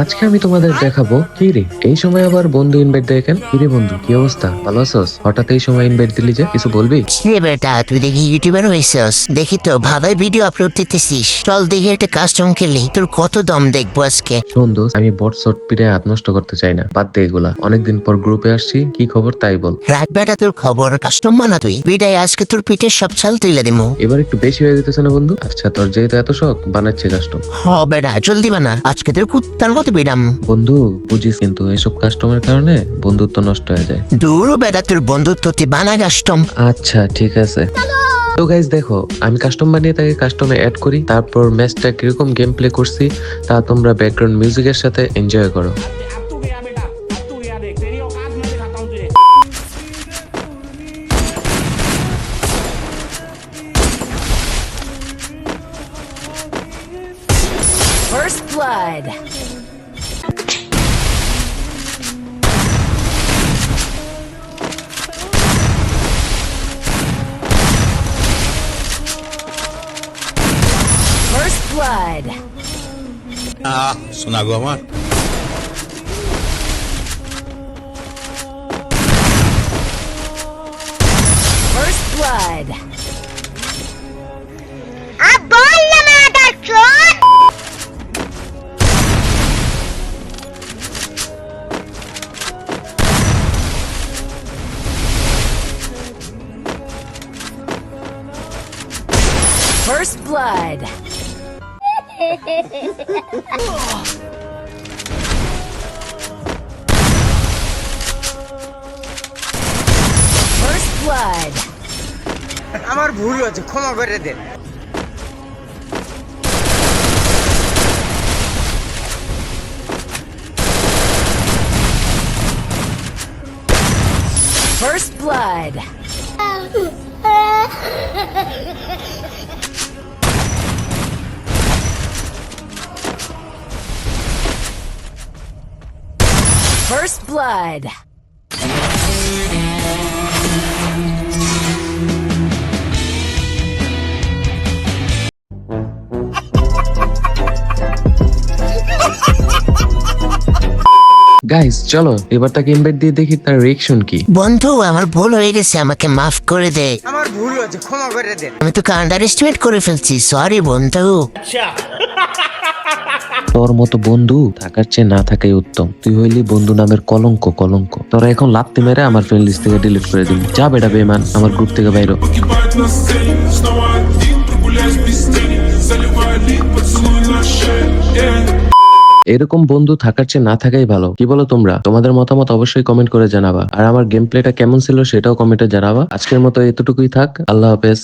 আজকে আমি তোমাদের দেখাবো কি রে? এই সময় আবার বন্ধু ইনভাইট দেখেন কি রে বন্ধু কি অবস্থা? ভালো আছোস? হঠাৎ এই সময় ইনভাইট দিলি যে কিছু বলবি? রে বেটা তুই দেখি ইউটিউবার হয়েছিস? দেখি তো ভালোই ভিডিও আপলোড দিতেছিস। চল দেখি একটা কাস্টম খেলি। তোর কত দম দেখব আজকে? শোন দোস্ত আমি বট শট পিড়ে হাত নষ্ট করতে চাই না। বাদ দে এগুলা। অনেকদিন পর গ্রুপে আসছি কি খবর তাই বল। রাত বেটা তোর খবর কাস্টম বানা তুই। বিদায় আজকে তোর পিঠের সব চাল তুলে দিমু। এবার একটু বেশি হয়ে যেতেছে না বন্ধু? আচ্ছা তোর যেহেতু এত শখ বানাচ্ছে কাস্টম হ বেটা জলদি বানা। আজকে তোর কুত্তার গতি পেলাম বন্ধু বুঝিস কিন্তু এসব কাস্টমার কারণে বন্ধুত্ব নষ্ট হয়ে যায়। দূর বেটা তোর বন্ধুত্ব তুই বানা কাস্টম আচ্ছা ঠিক আছে। তো গাইজ দেখো আমি কাস্টম বানিয়ে তাকে কাস্টমে অ্যাড করি তারপর ম্যাচটা কীরকম গেম প্লে করছি তা তোমরা ব্যাকগ্রাউন্ড মিউজিকের সাথে এনজয় করো। First Blood. blood. Ah, so now go on. First blood. First blood. First blood. First blood. আমার ভুল হচ্ছে ক্ষমা করে দেন First blood. First blood. Guys চলো এবার তাকে ইনভাইট দিয়ে দেখি তার রিয়েকশন কি। বন্ধু আমার ভুল হয়ে গেছে আমাকে মাফ করে দে। আমার ভুল হচ্ছে ক্ষমা করে দেন আমি তোকে আন্ডার এস্টিমেট করে ফেলছি সরি বন্ধু। তোর মতো বন্ধু থাকার চেয়ে না থাকাই উত্তম। তুই হইলি বন্ধু নামের কলঙ্ক কলঙ্ক। তোরা এখন লাত্তি মেরে আমার ফ্রেন্ড লিস্ট থেকে ডিলিট করে দিবি যা বেটা বেমান আমার গ্রুপ থেকে বাইরে। এরকম বন্ধু থাকার চেয়ে না থাকাই ভালো। কি বলো তোমরা? তোমাদের মতামত অবশ্যই কমেন্ট করে জানাবা। আর আমার গেম প্লেটা কেমন ছিল সেটাও কমেন্টে জানাবা। আজকের মতো এতটুকুই থাক। আল্লাহ হাফেজ।